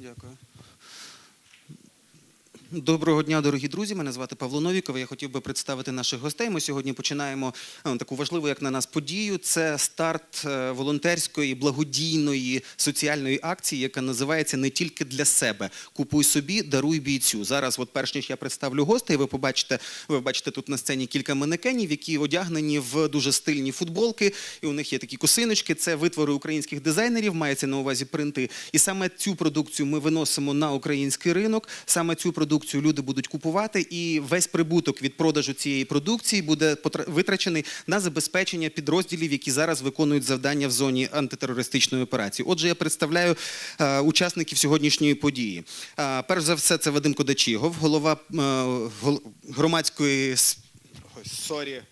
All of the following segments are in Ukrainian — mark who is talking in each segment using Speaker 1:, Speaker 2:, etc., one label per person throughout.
Speaker 1: Дякую. Доброго дня, дорогі друзі. Мене звати Павло Новіков. Я хотів би представити наших гостей. Ми сьогодні починаємо е, таку важливу, як на нас, подію. Це старт е, волонтерської благодійної соціальної акції, яка називається не тільки для себе. Купуй собі, даруй бійцю. Зараз, от перш ніж я представлю гостей, ви побачите, ви бачите тут на сцені кілька манекенів, які одягнені в дуже стильні футболки, і у них є такі косиночки. Це витвори українських дизайнерів, мається на увазі принти. І саме цю продукцію ми виносимо на український ринок. Саме цю продукцію люди будуть купувати, і весь прибуток від продажу цієї продукції буде витрачений на забезпечення підрозділів, які зараз виконують завдання в зоні антитерористичної операції. Отже, я представляю е, учасників сьогоднішньої події. Е, перш за все, це Вадим Кодачігов, голова е, громадської сорі.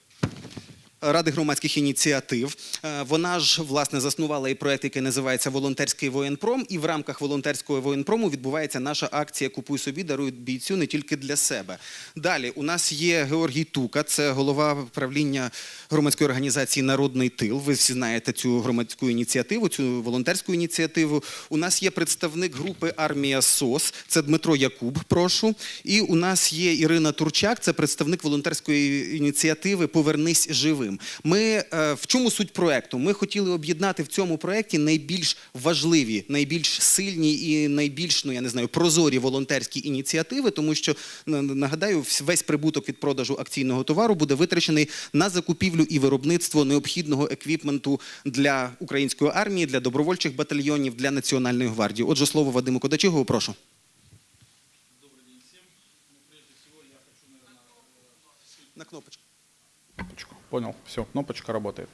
Speaker 1: Ради громадських ініціатив. Е, Вона ж власне заснувала і проект, який називається Волонтерський воєнпром. І в рамках волонтерського воєнпрому відбувається наша акція Купуй собі, даруй бійцю не тільки для себе. Далі у нас є Георгій Тука, це голова правління громадської організації Народний тил. Ви всі знаєте цю громадську ініціативу, цю волонтерську ініціативу. У нас є представник групи Армія СОС, це Дмитро Якуб. Прошу. І у нас є Ірина Турчак, це представник волонтерської ініціативи Повернись живим. Ми е, в чому суть проекту? Ми хотіли об'єднати в цьому проекті найбільш важливі, найбільш сильні і найбільш ну я не знаю прозорі волонтерські ініціативи, тому що нагадаю, весь прибуток від продажу акційного товару буде витрачений на закупівлю і виробництво необхідного еквіпменту для української армії, для добровольчих батальйонів, для національної гвардії. Отже, слово Вадиму Кодачігову, прошу. На кнопочку.
Speaker 2: Кнопочку. Понял, все, кнопочка работает.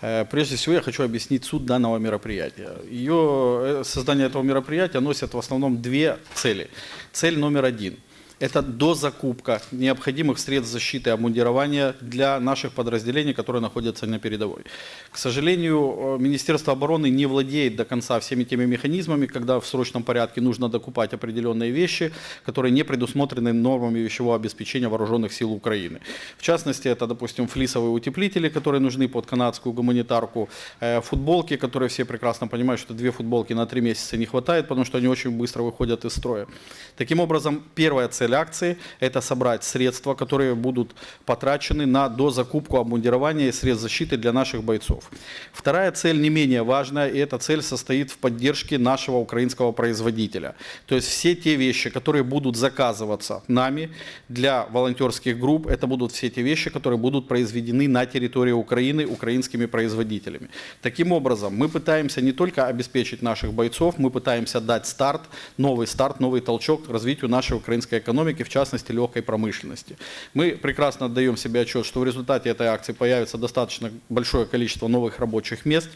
Speaker 2: Э, Прежде всего я хочу объяснить суть данного мероприятия. Ее, э, создание этого мероприятия носит в основном две цели. Цель номер один – это дозакупка необходимых средств защиты и обмундирования для наших подразделений, которые находятся на передовой. К сожалению, э, Министерство обороны не владеет до конца всеми теми механизмами, когда в срочном порядке нужно докупать определенные вещи, которые не предусмотрены нормами вещевого обеспечения вооруженных сил Украины. В частности, это, допустим, флисовые утеплители, которые нужны под канадскую гуманитарку, э, футболки, которые все прекрасно понимают, что две футболки на три месяца не хватает, потому что они очень быстро выходят из строя. Таким образом, первая цель акции – это собрать средства, которые будут потрачены на дозакупку обмундирования и средств защиты для наших бойцов. Вторая цель не менее важная, и эта цель состоит в поддержке нашего украинского производителя. То есть все те вещи, которые будут заказываться нами для волонтерских групп, это будут все те вещи, которые будут произведены на территории Украины украинскими производителями. Таким образом, мы пытаемся не только обеспечить наших бойцов, мы пытаемся дать старт, новый старт, новый толчок развитию нашей украинской экономики, в частности легкой промышленности. Мы прекрасно отдаем себе отчет, что в результате этой акции появится достаточно большое количество новых рабочих мест.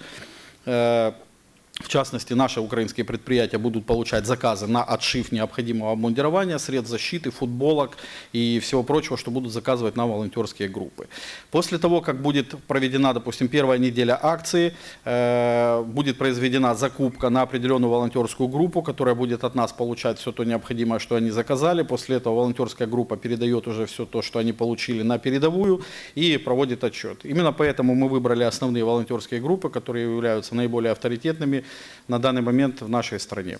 Speaker 2: В частности, наши украинские предприятия будут получать заказы на отшив необходимого обмундирования, средств защиты, футболок и всего прочего, что будут заказывать на волонтерские группы. После того, как будет проведена, допустим, первая неделя акции, э, будет произведена закупка на определенную волонтерскую группу, которая будет от нас получать все то необходимое, что они заказали. После этого волонтерская группа передает уже все то, что они получили на передовую и проводит отчет. Именно поэтому мы выбрали основные волонтерские группы, которые являются наиболее авторитетными на данный момент в нашей стране.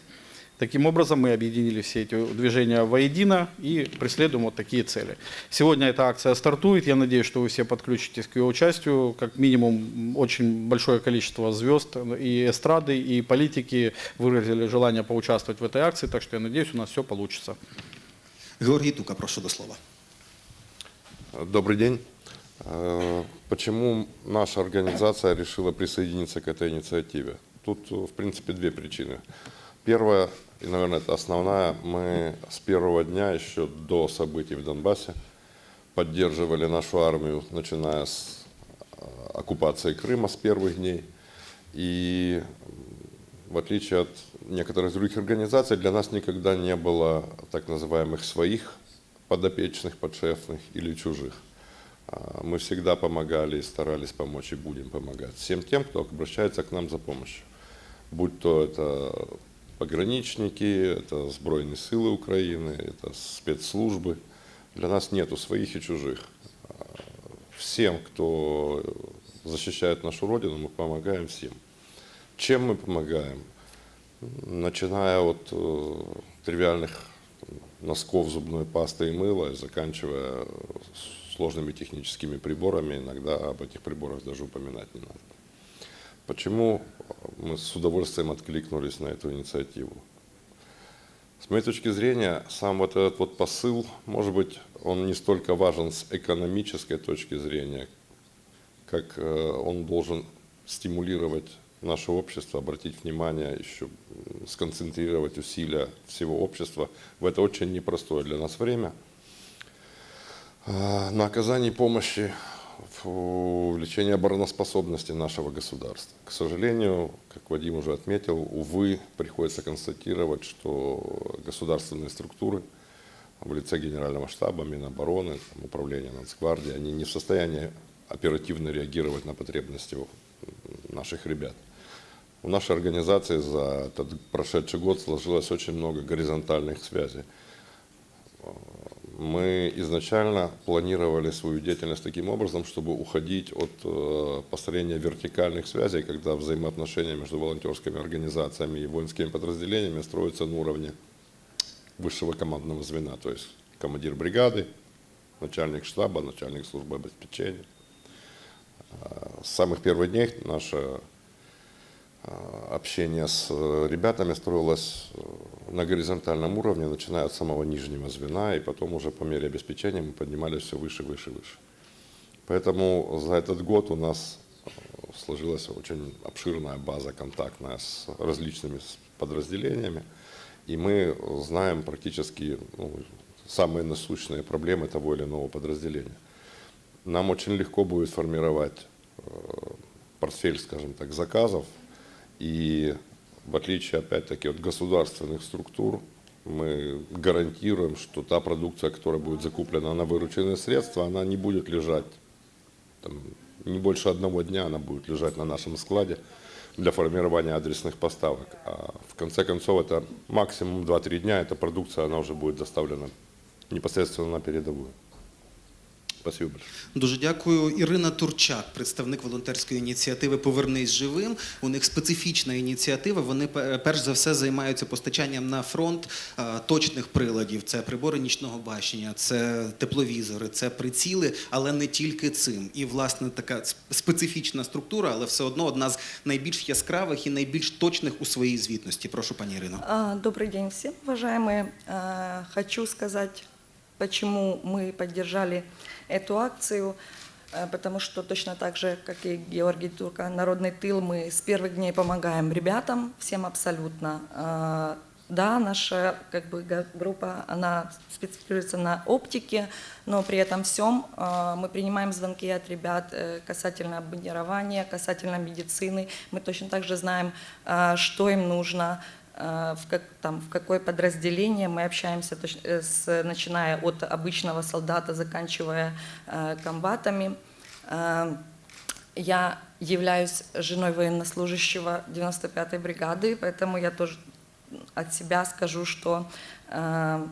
Speaker 2: Таким образом, мы объединили все эти движения воедино и преследуем вот такие цели. Сегодня эта акция стартует. Я надеюсь, что вы все подключитесь к ее участию. Как минимум, очень большое количество звезд и эстрады, и политики выразили желание поучаствовать в этой акции. Так что я надеюсь, у нас все получится.
Speaker 1: Георгій Тука, прошу до слова.
Speaker 3: Добрый день. Э, Почему наша организация решила присоединиться к этой инициативе? Тут, в принципе, две причины. Первая, и, наверное, это основная, мы с первого дня, еще до событий в Донбассе, поддерживали нашу армию, начиная с э, оккупации Крыма с первых дней. И в отличие от некоторых других организаций, для нас никогда не было так называемых своих подопечных, подшефных или чужих. А, Мы всегда помогали и старались помочь и будем помогать всем тем, кто обращается к нам за помощью. Будь то это пограничники, это сбройные силы Украины, это спецслужбы. Для нас нету своих и чужих. А, Всем, кто защищает нашу Родину, мы помогаем всем. Чем мы помогаем? начиная от э, тривиальных носков зубной пасты и мыла, и заканчивая сложными техническими приборами, иногда об этих приборах даже упоминать не надо. Почему мы с удовольствием откликнулись на эту инициативу? С моей точки зрения, сам вот этот вот посыл, может быть, он не столько важен с экономической точки зрения, как э, он должен стимулировать наше общество, обратить внимание, еще сконцентрировать усилия всего общества в это очень непростое для нас время э, на оказании помощи в увеличении обороноспособности нашего государства. К сожалению, как Вадим уже отметил, увы, приходится констатировать, что государственные структуры в лице Генерального штаба, Минобороны, там, Управления Нацгвардии, они не в состоянии оперативно реагировать на потребности наших ребят. У нашей организации за этот прошедший год сложилось очень много горизонтальных связей. Мы изначально планировали свою деятельность таким образом, чтобы уходить от э, построения вертикальных связей, когда взаимоотношения между волонтерскими организациями и воинскими подразделениями строятся на уровне высшего командного звена, то есть командир бригады, начальник штаба, начальник службы обеспечения. А, С самых первых дней наше а, общение с э, ребятами строилось э, на горизонтальном уровне, начиная от самого нижнего звена, и потом уже по мере обеспечения мы поднимались все выше, выше, выше. Поэтому за этот год у нас э, сложилась очень обширная база контактная с различными подразделениями, и мы знаем практически ну, самые насущные проблемы того или иного подразделения. Нам очень легко будет формировать портфель, скажем так, заказов, и в отличие, опять-таки, от государственных структур, мы гарантируем, что та продукция, которая будет закуплена на вырученные средства, она не будет лежать, там, не больше одного дня она будет лежать на нашем складе для формирования адресных поставок. А в конце концов, это максимум 2-3 дня, эта продукция, она уже будет доставлена непосредственно на передовую. Спасибо большое.
Speaker 1: Дуже дякую. Ірина Турчак, представник волонтерської ініціативи Повернись живим. У них специфічна ініціатива. Вони перш за все займаються постачанням на фронт точних приладів. Це прибори нічного бачення, це тепловізори, це приціли, але не тільки цим. І власне така специфічна структура, але все одно одна з найбільш яскравих і найбільш точних у своїй звітності. Прошу, пані Ірино.
Speaker 4: А, Добрый день всем, уважаемые. А, Хочу сказать, почему мы поддержали эту акцию, А, потому что точно так же, как и Георгий Турка, Народный тыл, мы с первых дней помогаем ребятам, всем абсолютно. А, Да, наша как бы, группа, она специализируется на оптике, но при этом всем а, мы принимаем звонки от ребят э, касательно обмундирования, касательно медицины. Мы точно так же знаем, что им нужно, в, как, там, в какое подразделение. Мы общаемся, э, с, начиная от обычного солдата, заканчивая э, комбатами. Я являюсь женой военнослужащего 95-й бригады, поэтому я тоже от себя скажу, что э,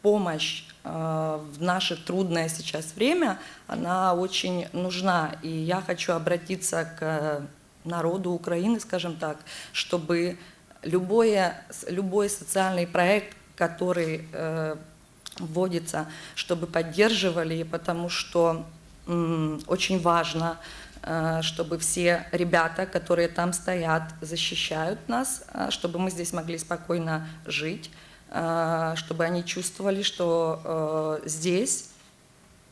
Speaker 4: помощь э, в наше трудное сейчас время, она очень нужна. И я хочу обратиться к народу Украины, скажем так, чтобы любое, любой социальный проект, который э, вводится, чтобы поддерживали, потому что м, очень важно, э, чтобы все ребята, которые там стоят, защищают нас, э, чтобы мы здесь могли спокойно жить, э, чтобы они чувствовали, что э, здесь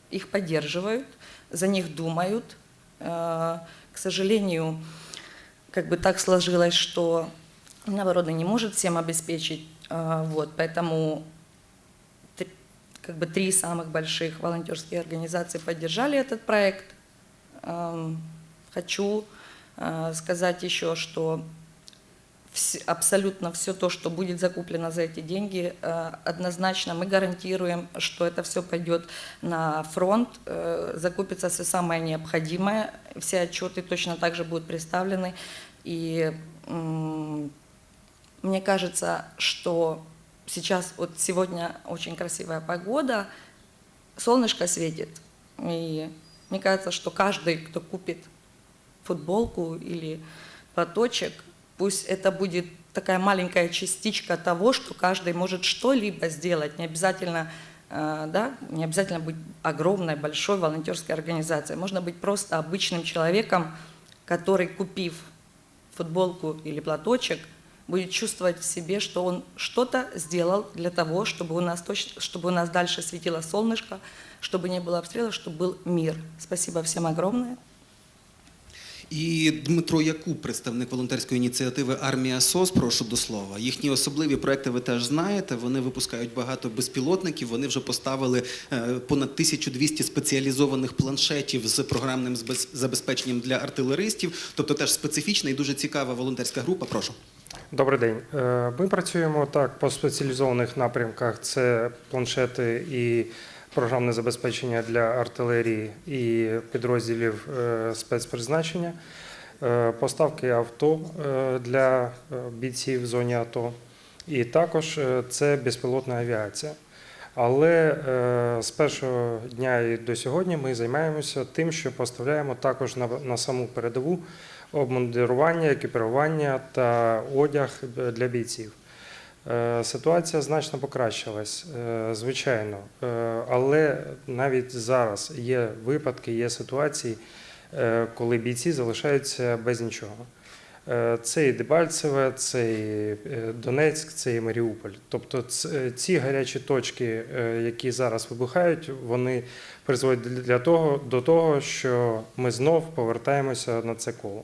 Speaker 4: их поддерживают, за них думают. Э, К сожалению, как бы так сложилось, что Минобороны не может всем обеспечить, э, вот, поэтому как бы три самых больших волонтерские организации поддержали этот проект. Эм, Хочу э, сказать еще, что абсолютно все то, что будет закуплено за эти деньги, э, однозначно мы гарантируем, что это все пойдет на фронт, э, закупится все самое необходимое, все отчеты точно так же будут представлены. И мне кажется, что сейчас, вот сегодня очень красивая погода, солнышко светит. И мне кажется, что каждый, кто купит футболку или платочек, Пусть это будет такая маленькая частичка того, что каждый может что-либо сделать. Не обязательно, э, да, не обязательно быть огромной, большой волонтерской организацией. Можно быть просто обычным человеком, который, купив футболку или платочек, будет чувствовать в себе, что он что-то сделал для того, чтобы у нас, точ- чтобы у нас дальше светило солнышко, чтобы не было обстрелов, чтобы был мир. Спасибо всем огромное.
Speaker 1: І Дмитро Якуб, представник волонтерської ініціативи Армія СОС, прошу до слова. Їхні особливі проекти ви теж знаєте. Вони випускають багато безпілотників. Вони вже поставили е, понад 1200 спеціалізованих планшетів з програмним збез- забезпеченням для артилеристів. Тобто теж специфічна і дуже цікава волонтерська група. Прошу.
Speaker 5: Добрий день. Е, Ми працюємо так по спеціалізованих напрямках. Це планшети і програмне забезпечення для артилерії і підрозділів е, спецпризначення, е, поставки авто для бійців в зоні АТО, і також це безпілотна авіація. Але з першого дня і до сьогодні ми займаємося тим, що поставляємо також на саму передову обмундирування, екіпірування та одяг для бійців. Е, Ситуація значно покращилась, е, звичайно, Е, але навіть зараз є випадки, є ситуації, коли бійці залишаються без нічого. Е, Це і Дебальцеве, це і е, Донецьк, це і Маріуполь. Тобто ці гарячі точки, е, які зараз вибухають, вони призводять для того, до того, що ми знов повертаємося на це коло.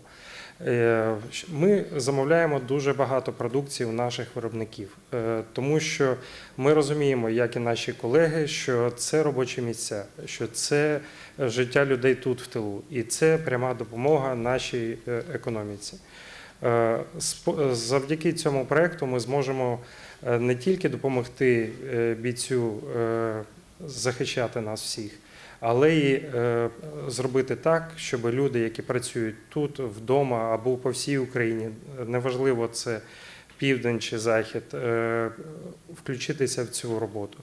Speaker 5: Е, Ми замовляємо дуже багато продукції у наших виробників, е, тому що ми розуміємо, як і наші колеги, що це робочі місця, що це життя людей тут в тилу, і це пряма допомога нашій е, економіці. Е, Завдяки цьому проекту ми зможемо е, не тільки допомогти бійцю захищати нас всіх, але й зробити так, щоб люди, які працюють тут, вдома або по всій Україні, неважливо це південь чи захід, включитися в цю роботу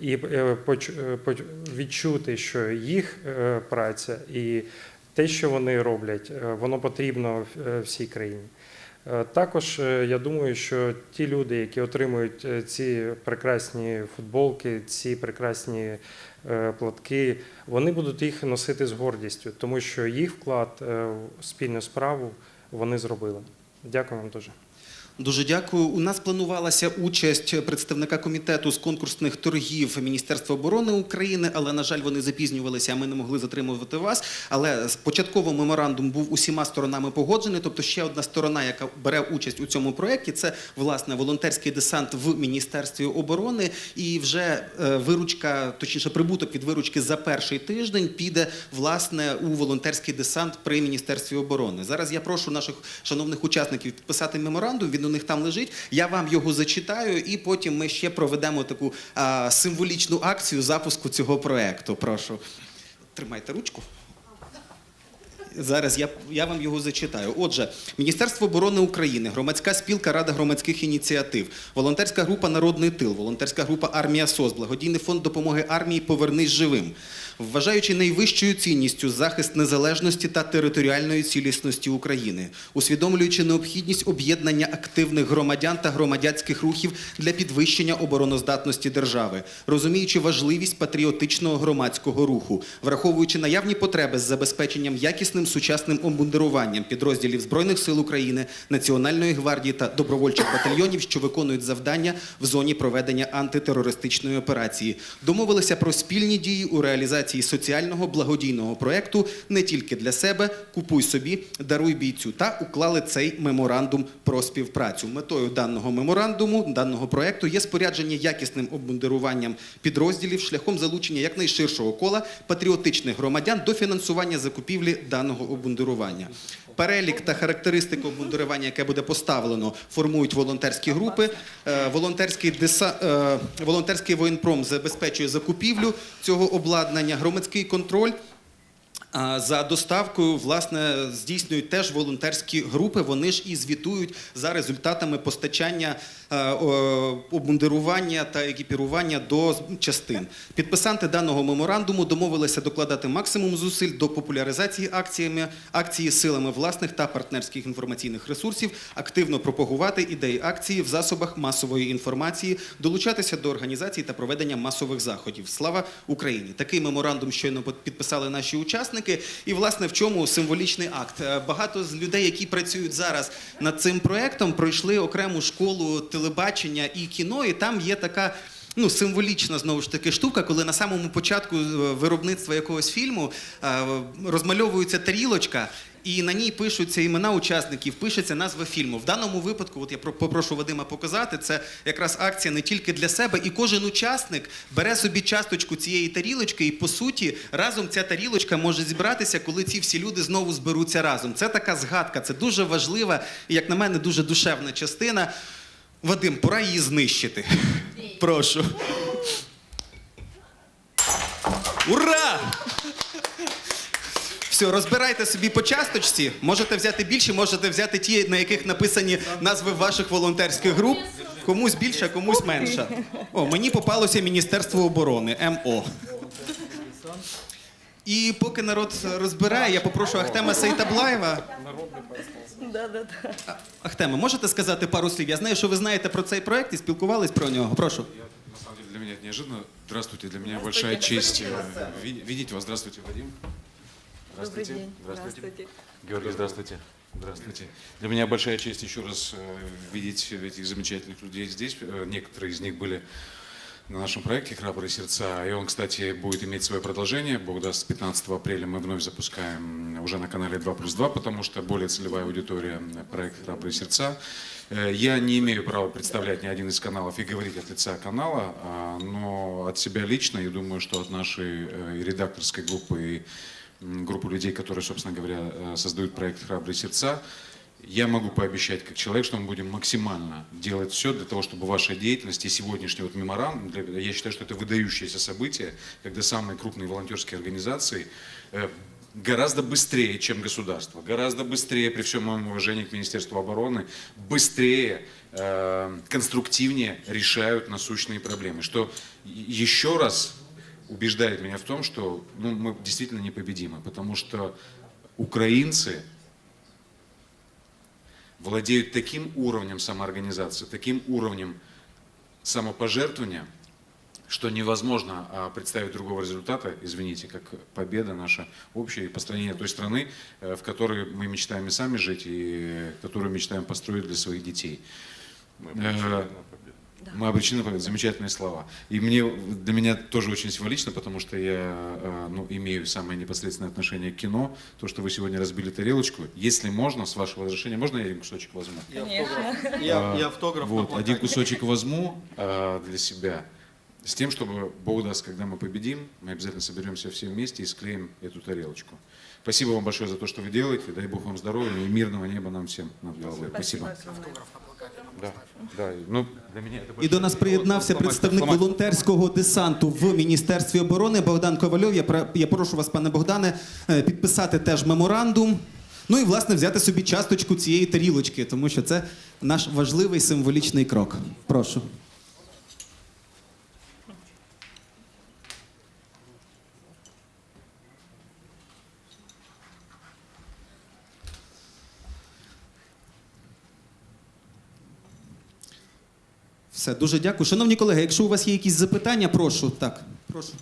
Speaker 5: і е, е, відчути, що їх е, праця і те, що вони роблять, воно потрібно всій країні. Також я думаю, що ті люди, які отримують ці прекрасні футболки, ці прекрасні платки, вони будуть їх носити з гордістю, тому що їх вклад в спільну справу вони зробили. Дякую вам дуже.
Speaker 1: Дуже дякую. У нас планувалася участь представника комітету з конкурсних торгів Міністерства оборони України, але на жаль, вони запізнювалися, а ми не могли затримувати вас. Але початково меморандум був усіма сторонами погоджений. Тобто, ще одна сторона, яка бере участь у цьому проєкті, це власне волонтерський десант в Міністерстві оборони. І вже е, виручка, точніше, прибуток від виручки за перший тиждень піде власне у волонтерський десант при Міністерстві оборони. Зараз я прошу наших шановних учасників підписати меморандум. Він у них там лежить. Я вам його зачитаю, і потім ми ще проведемо таку а, символічну акцію запуску цього проекту. Прошу. Тримайте ручку. Зараз я, я вам його зачитаю. Отже, Міністерство оборони України, громадська спілка Рада громадських ініціатив, волонтерська група Народний тил, волонтерська група Армія СОС, благодійний фонд допомоги армії Повернись живим. Вважаючи найвищою цінністю захист незалежності та територіальної цілісності України, усвідомлюючи необхідність об'єднання активних громадян та громадянських рухів для підвищення обороноздатності держави, розуміючи важливість патріотичного громадського руху, враховуючи наявні потреби з забезпеченням якісним сучасним обмундируванням підрозділів Збройних сил України, Національної гвардії та добровольчих батальйонів, що виконують завдання в зоні проведення антитерористичної операції, домовилися про спільні дії у реалізації соціального благодійного проекту не тільки для себе, купуй собі, даруй бійцю та уклали цей меморандум про співпрацю. Метою даного меморандуму, даного проекту є спорядження якісним обмундируванням підрозділів шляхом залучення якнайширшого кола патріотичних громадян до фінансування закупівлі даного обмундирування. Перелік та характеристику обмундирування, яке буде поставлено, формують волонтерські групи. Е, Волонтерський, деса... е, волонтерський воєнпром забезпечує закупівлю цього обладнання, громадський контроль. За доставкою власне здійснюють теж волонтерські групи. Вони ж і звітують за результатами постачання обмундирування та екіпірування до частин. Підписанти даного меморандуму домовилися докладати максимум зусиль до популяризації акціями акції силами власних та партнерських інформаційних ресурсів, активно пропагувати ідеї акції в засобах масової інформації, долучатися до організації та проведення масових заходів. Слава Україні! Такий меморандум щойно під- підписали наші учасники. І власне в чому символічний акт? Е, Багато з людей, які працюють зараз над цим проектом, пройшли окрему школу телебачення і кіно, і там є така. Ну, символічна знову ж таки штука, коли на самому початку е, виробництва якогось фільму е, розмальовується тарілочка, і на ній пишуться імена учасників, пишеться назва фільму. В даному випадку, от я про- попрошу Вадима показати, це якраз акція не тільки для себе, і кожен учасник бере собі часточку цієї тарілочки, і по суті разом ця тарілочка може зібратися, коли ці всі люди знову зберуться разом. Це така згадка, це дуже важлива і, як на мене, дуже душевна частина. Вадим, пора її знищити. Прошу. Ура! Все, розбирайте собі по часточці. Можете взяти більше, можете взяти ті, на яких написані назви ваших волонтерських груп. Комусь більше, комусь менше. О, мені попалося Міністерство оборони МО. І поки народ розбирає, я попрошу Ахтема Сейтаблаєва.
Speaker 4: Да, да, да.
Speaker 1: А- Ахтеме, можете сказати пару слів? Я знаю, що ви знаєте про цей проект і спілкувались про нього. Прошу.
Speaker 6: На самом деле для меня это неожиданно. Здравствуйте, для меня большая честь э, ви- видеть вас. Здравствуйте, Вадим.
Speaker 4: Добрый
Speaker 6: Здравствуйте.
Speaker 4: день.
Speaker 6: Здравствуйте.
Speaker 4: Здравствуйте.
Speaker 6: Георгий, здравствуйте. Здравствуйте. Для меня большая честь еще раз э, видеть этих замечательных людей здесь. Э, Некоторые из них были на нашем проекте «Храбрые сердца». И он, кстати, будет иметь свое продолжение. Бог даст, 15 апреля мы вновь запускаем уже на канале 2 плюс 2, потому что более целевая аудитория проекта «Храбрые сердца». Э, Я не имею права представлять ни один из каналов и говорить от лица канала, а, но от себя лично, и думаю, что от нашей э, редакторской группы, и группы людей, которые, собственно говоря, э, создают проект «Храбрые сердца», я могу пообещать как человек, что мы будем максимально делать все для того, чтобы ваша деятельность и сегодняшний вот меморандум, для- я считаю, что это выдающееся событие, когда самые крупные волонтерские организации э, гораздо быстрее, чем государство, гораздо быстрее, при всем моем уважении к Министерству обороны, быстрее, э, конструктивнее решают насущные проблемы. Что еще раз убеждает меня в том, что ну, мы действительно непобедимы, потому что украинцы владеют таким уровнем самоорганизации, таким уровнем самопожертвования, что невозможно а, представить другого результата, извините, как победа наша общая и построение той страны, э, в которой мы мечтаем и сами жить, и которую мечтаем построить для своих детей. Э, Мы обречены на победу. Замечательные слова. И мне, для меня тоже очень символично, потому что я э, ну, имею самое непосредственное отношение к кино. То, что вы сегодня разбили тарелочку. Если можно, с вашего разрешения, можно я один кусочек возьму?
Speaker 4: Конечно.
Speaker 2: Я, я автограф
Speaker 6: Вот, один кусочек возьму э, для себя. С тем, чтобы, Бог даст, когда мы победим, мы обязательно соберемся все вместе и склеим эту тарелочку. Спасибо вам большое за то, что вы делаете. Дай Бог вам здоровья и мирного неба нам всем над головой. Спасибо.
Speaker 4: огромное.
Speaker 6: Да, да. Ну, для
Speaker 1: І до нас приєднався представник волонтерського десанту в Міністерстві оборони Богдан Ковальов. Я, пра- я прошу вас, пане Богдане, е, підписати теж меморандум. Ну і власне взяти собі часточку цієї тарілочки, тому що це наш важливий символічний крок. Прошу. Все, дуже дякую. Шановні колеги, якщо у вас є якісь запитання, прошу. Так, прошу.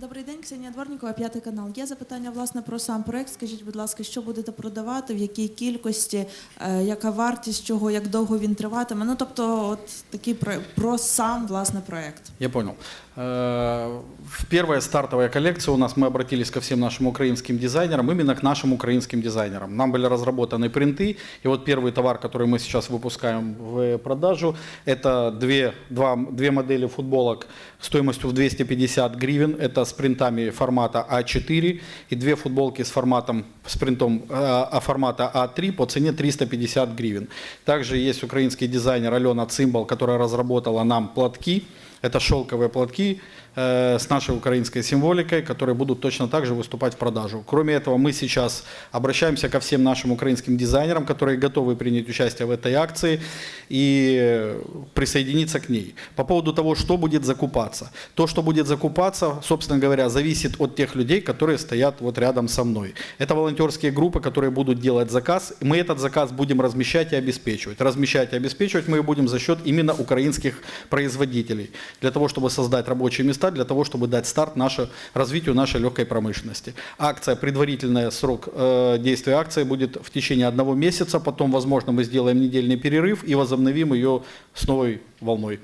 Speaker 7: Добрий день, Ксенія Дворнікова, п'ятий канал. Є запитання власне про сам проект. Скажіть, будь ласка, що будете продавати, в якій кількості, е, яка вартість чого, як довго він триватиме? Ну тобто, от такий про, про сам власне проект.
Speaker 2: Я понял. Э, В первая стартовая коллекция у нас мы обратились ко всем нашим украинским дизайнерам, именно к нашим украинским дизайнерам. Нам были разработаны принты, и вот первый товар, который мы сейчас выпускаем в продажу, это две, два, две модели футболок стоимостью в 250 гривен, это с принтами формата А4, и две футболки с форматом, с принтом э, а формата А3 по цене 350 гривен. Также есть украинский дизайнер Алена Цимбал, которая разработала нам платки, это шелковые платки платки э, с нашей украинской символикой, которые будут точно так же выступать в продажу. Кроме этого, мы сейчас обращаемся ко всем нашим украинским дизайнерам, которые готовы принять участие в этой акции и э, присоединиться к ней. По поводу того, что будет закупаться. То, что будет закупаться, собственно говоря, зависит от тех людей, которые стоят вот рядом со мной. Это волонтерские группы, которые будут делать заказ. Мы этот заказ будем размещать и обеспечивать. Размещать и обеспечивать мы будем за счет именно украинских производителей. Для того, чтобы создать рабочие места, для того, чтобы дать старт наше, развитию нашей легкой промышленности. Акция, предварительный срок э, действия акции будет в течение одного месяца. Потом, возможно, мы сделаем недельный перерыв и возобновим ее с новой волной.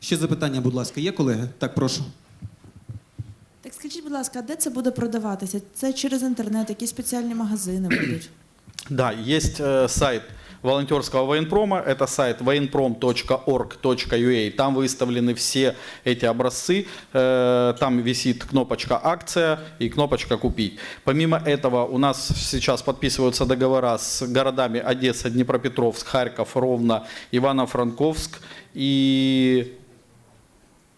Speaker 1: Ще запитання, будь ласка, є колеги? Так, прошу.
Speaker 7: Так скажіть, будь ласка, а де це буде продаватися? Це через інтернет, які спеціальні магазини будуть?
Speaker 2: Да, есть э, сайт волонтерского военпрома, это сайт военпром.org.ua, там выставлены все эти образцы, э, там висит кнопочка «Акция» и кнопочка «Купить». Помимо этого у нас сейчас подписываются договора с городами Одесса, Днепропетровск, Харьков, Ровно, Ивано-Франковск и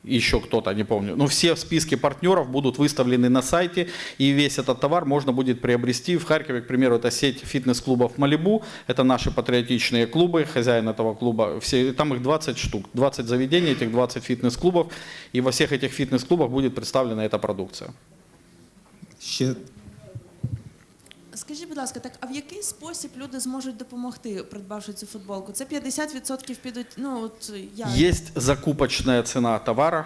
Speaker 2: еще кто-то, не помню. Но все списки партнеров будут выставлены на сайте, и весь этот товар можно будет приобрести. В Харькове, к примеру, это сеть фитнес-клубов «Малибу». Это наши патриотичные клубы, хозяин этого клуба. Все, там их 20 штук, 20 заведений, этих 20 фитнес-клубов. И во всех этих фитнес-клубах будет представлена эта продукция.
Speaker 1: Ще
Speaker 7: Скажіть, будь ласка, так а в який спосіб люди зможуть допомогти, придбавши цю футболку? Це 50% підуть. Ну от я
Speaker 2: є закупочна ціна товара.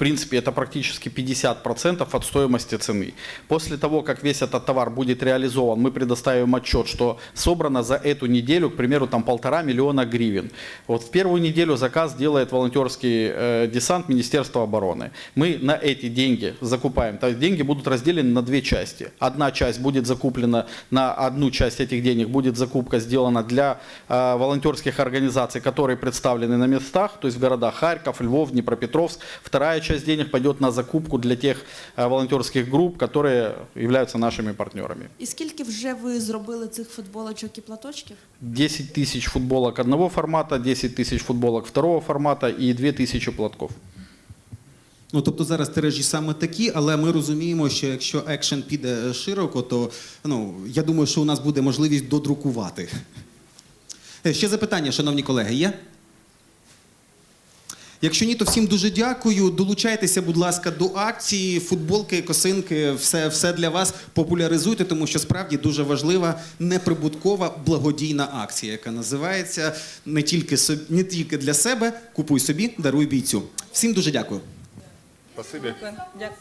Speaker 2: Принципе, это практически 50% от стоимости цены. После того, как весь этот товар будет реализован, мы предоставим отчет, что собрано за эту неделю, к примеру, там полтора миллиона гривен. Вот в первую неделю заказ делает волонтерский э, десант Министерства обороны. Мы на эти деньги закупаем. То есть деньги будут разделены на две части. Одна часть будет закуплена, на одну часть этих денег будет закупка сделана для э, волонтерских организаций, которые представлены на местах, то есть в городах Харьков, Львов, Днепропетровск. Вторая часть денег пойдет на закупку для тех э, волонтерских групп, которые являются нашими партнерами.
Speaker 7: і скільки вже ви зробили цих футболочок і платочків?
Speaker 2: 10 тысяч футболок одного формата, 10 тысяч футболок второго формата и 2 тысячи платков.
Speaker 1: Ну, тобто зараз тиражі саме такі, але ми розуміємо, що якщо екшен піде широко, то ну, я думаю, що у нас буде можливість додрукувати. Е, Ще запитання, шановні колеги, є? Якщо ні, то всім дуже дякую. Долучайтеся, будь ласка, до акції, футболки, косинки, все, все для вас популяризуйте, тому що справді дуже важлива неприбуткова благодійна акція, яка називається не тільки, собі, не тільки для себе, купуй собі, даруй бійцю. Всім дуже дякую.
Speaker 3: Спасибо.
Speaker 4: Дякую.